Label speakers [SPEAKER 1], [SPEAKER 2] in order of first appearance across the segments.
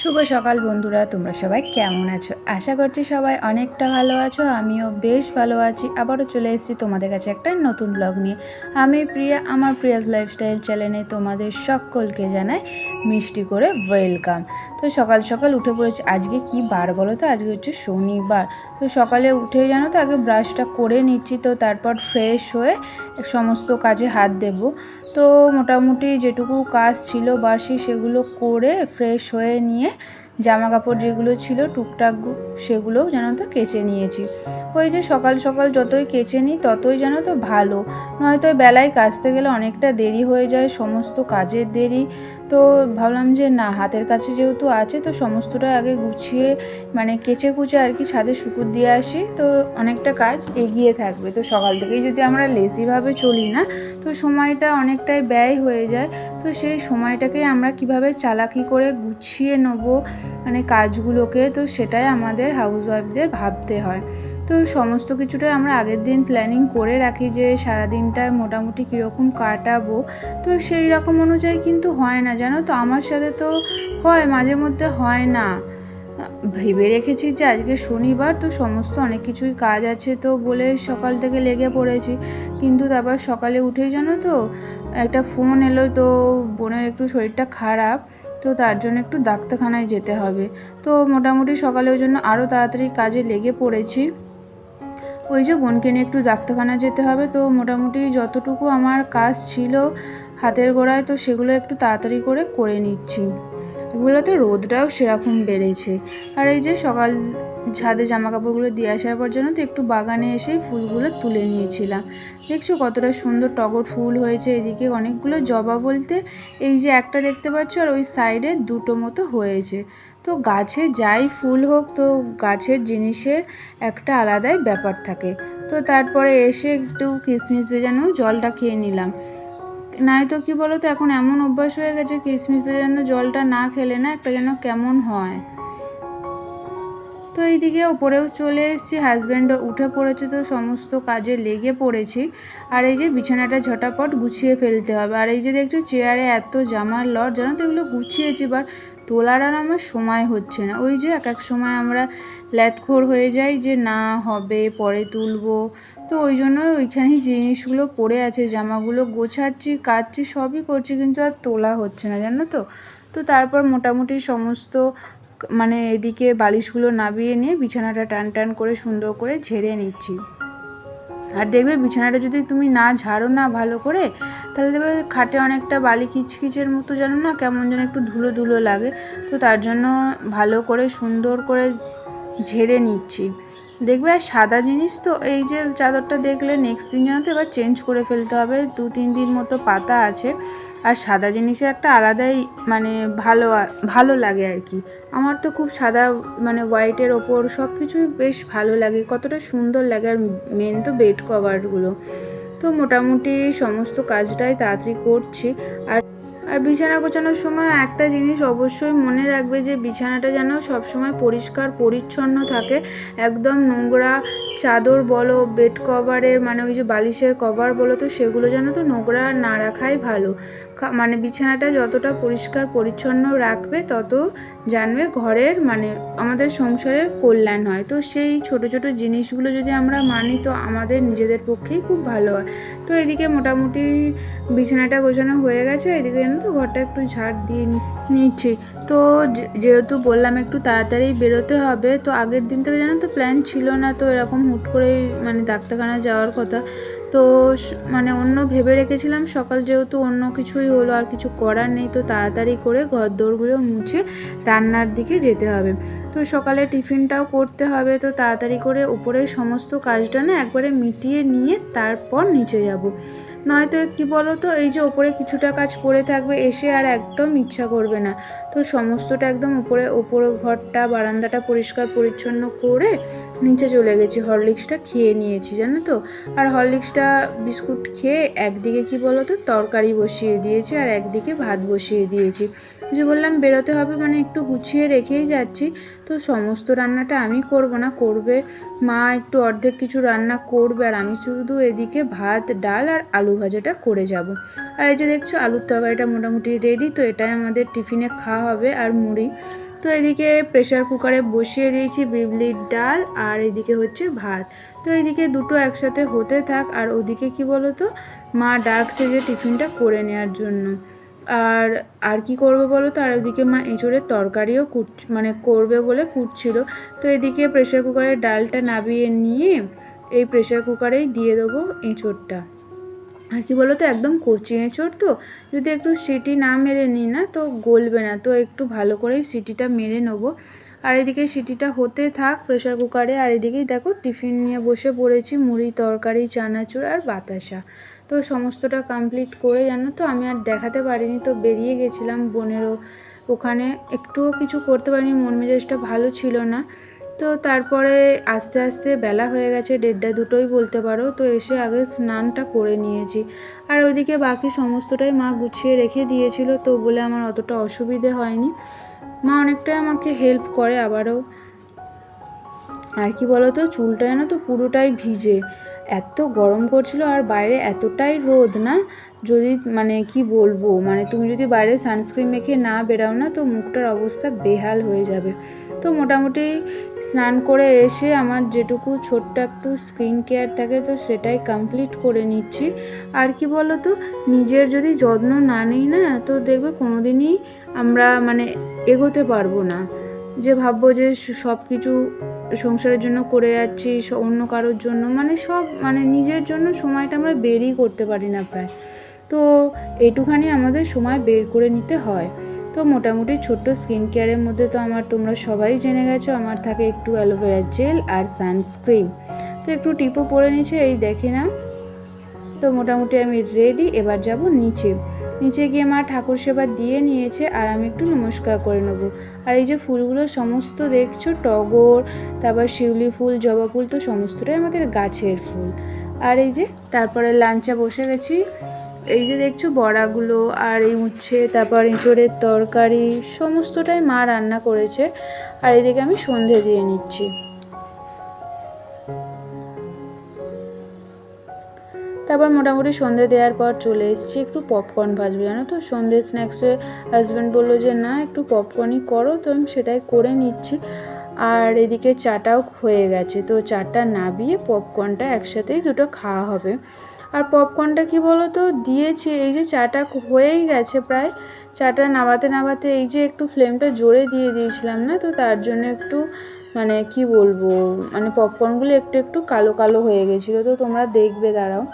[SPEAKER 1] শুভ সকাল বন্ধুরা, তোমরা সবাই কেমন আছো? আশা করছি সবাই অনেকটা ভালো আছো, আমিও বেশ ভালো আছি। আবারও চলে এসেছি তোমাদের কাছে একটা নতুন ব্লগ নিয়ে। আমি প্রিয়া, আমার প্রিয়াস লাইফস্টাইল চ্যানেলে তোমাদের সকলকে জানাই মিষ্টি করে ওয়েলকাম তো সকাল সকাল উঠে পড়েছি, আজকে কি বার বলো তো? আজকে হচ্ছে শনিবার। তো সকালে উঠে জানো তো, আগে ব্রাশটা করে নিচ্ছি, তো তারপর ফ্রেশ হয়ে সমস্ত কাজে হাত দেবো। তো মোটামুটি যেটুকু কাজ ছিল বাসি সেগুলো করে ফ্রেশ হয়ে নিয়ে জামা কাপড় যেগুলো ছিল টুকটাক সেগুলোও যেন তো কেচে নিয়েছি। ওই যে সকাল সকাল যতই কেচে নিই ততই যেন তো ভালো। নয়তো বেলায় কাচতে গেলে অনেকটা দেরি হয়ে যায়, সমস্ত কাজের দেরি। তো ভাবলাম যে না, হাতের কাছে যেহেতু আছে, তো সমস্তটা আগে গুছিয়ে মানে কেচে কুচে আর কি ছাদে শুকুর দিয়ে আসি। তো অনেকটা কাজ এগিয়ে থাকবে। তো সকাল থেকেই যদি আমরা লেজিভাবে চলি না, তো সময়টা অনেকটাই ব্যয় হয়ে যায়। তো সেই সময়টাকে আমরা কীভাবে চালাকি করে গুছিয়ে নেব মানে কাজগুলোকে, তো সেটাই আমাদের হাউস হাউসওয়াইফদের ভাবতে হয়। তো সমস্ত কিছুটাই আমরা আগের দিন প্ল্যানিং করে রাখি যে সারাদিনটায় মোটামুটি কীরকম কাটাবো। তো সেই রকম অনুযায়ী কিন্তু হয় না, জানো তো? আমার সাথে তো হয়, মাঝে মধ্যে হয় না। ভেবে রেখেছি যে আজকে শনিবার তো সমস্ত অনেক কিছুই কাজ আছে তো বলে সকাল থেকে লেগে পড়েছি। কিন্তু তারপর সকালে উঠেই জানো তো, একটা ফোন এলো তো বোনের একটু শরীরটা খারাপ, তো তার জন্য একটু ডাক্তারখানায় যেতে হবে। তো মোটামুটি সকালে ওই জন্য আরও তাড়াতাড়ি কাজে লেগে পড়েছি। ওই যে বোনকে নিয়ে একটু ডাক্তারখানা যেতে হবে, তো মোটামুটি যতটুকু আমার কাজ ছিল হাতের গোড়ায়, তো সেগুলো একটু তাড়াতাড়ি করে করে নিচ্ছি। এগুলোতে রোদটাও সেরকম বেড়েছে। আর এই যে সকাল ছাদে জামা কাপড়গুলো দিয়ে আসার পর জন্য তো একটু বাগানে এসে ফুলগুলো তুলে নিয়েছিলাম। দেখছ কতটা সুন্দর টগর ফুল হয়েছে এদিকে, অনেকগুলো জবা বলতে এই যে একটা দেখতে পাচ্ছ আর ওই সাইডে দুটো মতো হয়েছে। তো গাছে যাই ফুল হোক তো গাছের জিনিসের একটা আলাদাই ব্যাপার থাকে। তো তারপরে এসে একটু কিশমিশ ভেজানো জলটা খেয়ে নিলাম। নাই তো কী বলো তো এখন এমন অভ্যাস হয়ে গেছে কিশমিশ ভেজানো জলটা না খেলে না একটা যেন কেমন হয়। তো এইদিকে ওপরেও চলে এসেছি হাজব্যান্ডও উঠে পড়েছে তো সমস্ত কাজে লেগে পড়েছি। আর এই যে বিছানাটা ঝটাপট গুছিয়ে ফেলতে হবে। আর এই যে দেখছ চেয়ারে এত জামার লট, জানো তো এগুলো গুছিয়েছি এবার তোলার আর আমার সময় হচ্ছে না। ওই যে এক এক সময় আমরা ল্যাথখোর হয়ে যাই যে না হবে, পরে তুলবো। তো ওই জন্য ওইখানেই জিনিসগুলো পড়ে আছে, জামাগুলো গোছাচ্ছি, কাচ্ছি, সবই করছি, কিন্তু আর তোলা হচ্ছে না, জানো তো? তো তারপর মোটামুটি সমস্ত মানে এদিকে বালিশগুলো নাবিয়ে নিয়ে বিছানাটা টান টান করে সুন্দর করে ঝেড়ে নিচ্ছি। আর দেখবে বিছানাটা যদি তুমি না ঝাড়ো না ভালো করে, তাহলে দেখবে খাটে অনেকটা বালি কিচকিচের মতো যেন না কেমন যেন একটু ধুলো ধুলো লাগে। তো তার জন্য ভালো করে সুন্দর করে ঝেড়ে নিচ্ছি। দেখবে আর সাদা জিনিস তো এই যে চাদরটা দেখলে নেক্সট দিন যেন তো এবার চেঞ্জ করে ফেলতে হবে। দু তিন দিন মতো পাতা আছে আর সাদা জিনিসে একটা আলাদাই মানে ভালো ভালো লাগে আর কি। আমার তো খুব সাদা মানে হোয়াইটের ওপর সব কিছুই বেশ ভালো লাগে, কতটা সুন্দর লাগে। আর মেন তো বেড কভারগুলো তো মোটামুটি সমস্ত কাজটাই তাড়াতাড়ি করছি। আর আর বিছানা গোছানোর সময় একটা জিনিস অবশ্যই মনে রাখবে যে বিছানাটা যেন সবসময় পরিষ্কার, পরিচ্ছন্ন থাকে। একদম নোংরা চাদর বলো বেড কভারের মানে ওই যে বালিশের কভার বলো তো, সেগুলো যেন তো নোংরা না রাখাই ভালো। মানে বিছানাটা যতটা পরিষ্কার, পরিচ্ছন্ন রাখবে, তত জানবে ঘরের মানে আমাদের সংসারের কল্যাণ হয়। তো সেই ছোট ছোট জিনিসগুলো যদি আমরা মানি, তো আমাদের নিজেদের পক্ষেই খুব ভালো হয়। তো এদিকে মোটামুটি বিছানাটা গোছানো হয়ে গেছে, এদিকে তো ঘরটা একটু ঝাড় দিয়ে নিচ্ছি। তো যেহেতু বললাম একটু তাড়াতাড়ি বেরোতে হবে, তো আগের দিন থেকে জানো তো প্ল্যান ছিল না তো এরকম হুট করেই মানে ডাক্তারখানা যাওয়ার কথা। তো মানে অন্য ভেবে রেখেছিলাম সকাল যেহেতু অন্য কিছুই হলো আর কিছু করার নেই, তো তাড়াতাড়ি করে ঘর দৌড়গুলো মুছে রান্নার দিকে যেতে হবে। তো সকালে টিফিনটাও করতে হবে, তো তাড়াতাড়ি করে উপরে সমস্ত কাজটা না একবারে মিটিয়ে নিয়ে তারপর নিচে যাব। নয়তো কি বলো তো এই যে ওপরে কিছুটা কাজ পড়ে থাকবে এসে আর একদম ইচ্ছা করবে না। তো সমস্তটা একদম উপরে ওপর ঘরটা, বারান্দাটা পরিষ্কার পরিচ্ছন্ন করে নিচে চলে গেছি। হরলিক্সটা খেয়ে নিয়েছি, জানো তো? আর হরলিক্সটা বিস্কুট খেয়ে একদিকে কি বলো তো তরকারি বসিয়ে দিয়েছি আর একদিকে ভাত বসিয়ে দিয়েছি। যে বললাম বেরোতে হবে মানে একটু গুছিয়ে রেখেই যাচ্ছি। তো সমস্ত রান্নাটা আমি করব না, করবে মা একটু অর্ধেক কিছু রান্না করবে আর আমি শুধু এদিকে ভাত, ডাল আর আলু ভাজাটা করে যাব। আর এই যে দেখছ আলুর তরকারিটা মোটামুটি রেডি তো এটাই আমাদের টিফিনে খাওয়া হবে আর মুড়ি। তো এদিকে প্রেশার কুকারে বসিয়ে দিয়েছি বিবলির ডাল আর এদিকে হচ্ছে ভাত। তো এদিকে দুটো একসাথে হতে থাক আর ওদিকে কি বলো তো মা ডাকছে যে টিফিনটা করে নেওয়ার জন্য। আর আর কি করবে বলো তো? আর ওদিকে মা এঁচড়ের তরকারিও কুট মানে করবে বলে কুটছিল। তো এদিকে প্রেশার কুকারের ডালটা নাবিয়ে নিয়ে এই প্রেশার কুকারেই দিয়ে দেবো এঁচড়টা। আর কি বলো তো? একদম কচি এঁচড় তো? যদি একটু সিটি না মেরে নিই না, তো গলবে না। তো একটু ভালো করেই সিটিটা মেরে নেব। আর এদিকে সিটিটা হতে থাক প্রেশার কুকারে আর এদিকেই দেখো, টিফিন নিয়ে বসে পড়েছি, মুড়ি, তরকারি, চানাচুর আর বাতাসা। তো সমস্তটা কমপ্লিট করে জানো তো, আমি আর দেখাতে পারিনি, তো বেরিয়ে গেছিলাম বোনেরও। ওখানে একটুও কিছু করতে পারিনি, মন মেজাজটা ভালো ছিল না। তো তারপরে আস্তে আস্তে বেলা হয়ে গেছে, দেড়টা দুটোই বলতে পারো। তো এসে আগে স্নানটা করে নিয়েছি। আর ওইদিকে বাকি সমস্তটাই মা গুছিয়ে রেখে দিয়েছিল, তো বলে আমার অতটা অসুবিধে হয়নি। মা অনেকটাই আমাকে হেল্প করে আবারও। আর কি বলো তো চুলটা যেন তো পুরোটাই ভিজে। এত গরম করছিল আর বাইরে এতটাই রোদ না, যদি মানে কি বলব মানে তুমি যদি বাইরে সানস্ক্রিন মেখে না বেরাও না, তো মুখটার অবস্থা বেহাল হয়ে যাবে। তো মোটামুটি স্নান করে এসে আমার যেটুকু ছোট্ট একটু স্কিন কেয়ার থাকে, তো সেটাই কমপ্লিট করে নিচ্ছি। আর কি বলো তো নিজের যদি যত্ন না নিই না, তো দেখবে কোনো দিনই আমরা মানে এগোতে পারব না। যে ভাববো যে সব কিছু সংসারের জন্য করে যাচ্ছি অন্য কারোর জন্য মানে সব মানে নিজের জন্য সময়টা আমরা বেরই করতে পারি না প্রায়। তো এইটুখানি আমাদের সময় বের করে নিতে হয়। তো মোটামুটি ছোট্ট স্কিন কেয়ারের মধ্যে তো আমার তোমরা সবাই জেনে গেছো, আমার থাকে একটু অ্যালোভেরা জেল আর সানস্ক্রিন। তো একটু টিপও পরে নিচ্ছে এই দেখে না তো মোটামুটি আমি রেডি, এবার যাব নিচে। নিচে গিয়ে মা ঠাকুর সেবা দিয়ে নিয়েছে আর আমি একটু নমস্কার করে নেব। আর এই যে ফুলগুলো সমস্ত দেখছ, টগর, তারপর শিউলি ফুল, জবা ফুল, তো সমস্তটাই আমাদের গাছের ফুল। আর এই যে তারপরে লাঞ্চা বসে গেছি। এই যে দেখছ বড়াগুলো আর এই উচ্ছে, তারপর এঁচড়ের তরকারি, সমস্তটাই মা রান্না করেছে। আর এদিকে আমি সন্ধে দিয়ে নিচ্ছি। তারপর মোটামুটি সন্ধে দেওয়ার পর চলে এসেছি, একটু পপকর্ন ভাজবো, জানো তো? সন্ধে স্ন্যাক্সে হাজব্যান্ড বলল যে, না, একটু পপকর্নই করো। তো আমি সেটাই করে নিচ্ছি। আর এদিকে চাটাও হয়ে গেছে, তো চাটা নাবিয়ে পপকর্নটা একসাথেই দুটো খাওয়া হবে। আর পপকর্নটা কি বলো তো দিয়েছি, এই যে চাটা হয়েই গেছে প্রায়। চাটা নাবাতে নাবাতে এই যে একটু ফ্লেমটা জোরে দিয়ে দিয়েছিলাম না, তো তার জন্য একটু মানে কি বলব মানে পপকর্নগুলো একটু একটু কালো কালো হয়ে গেছিল, তো তোমরা দেখবে, দাঁড়াও।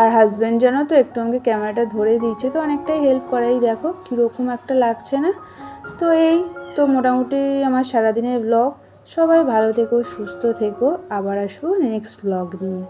[SPEAKER 1] আর হাজব্যান্ড যেন তো একটু আমাকে ক্যামেরাটা ধরে দিচ্ছে তো অনেকটাই হেল্প করাই। দেখো কীরকম একটা লাগছে না? তো এই তো মোটামুটি আমার সারাদিনের ব্লগ সবাই ভালো থেকো, সুস্থ থেকো। আবার আসব নেক্সট ব্লগ নিয়ে।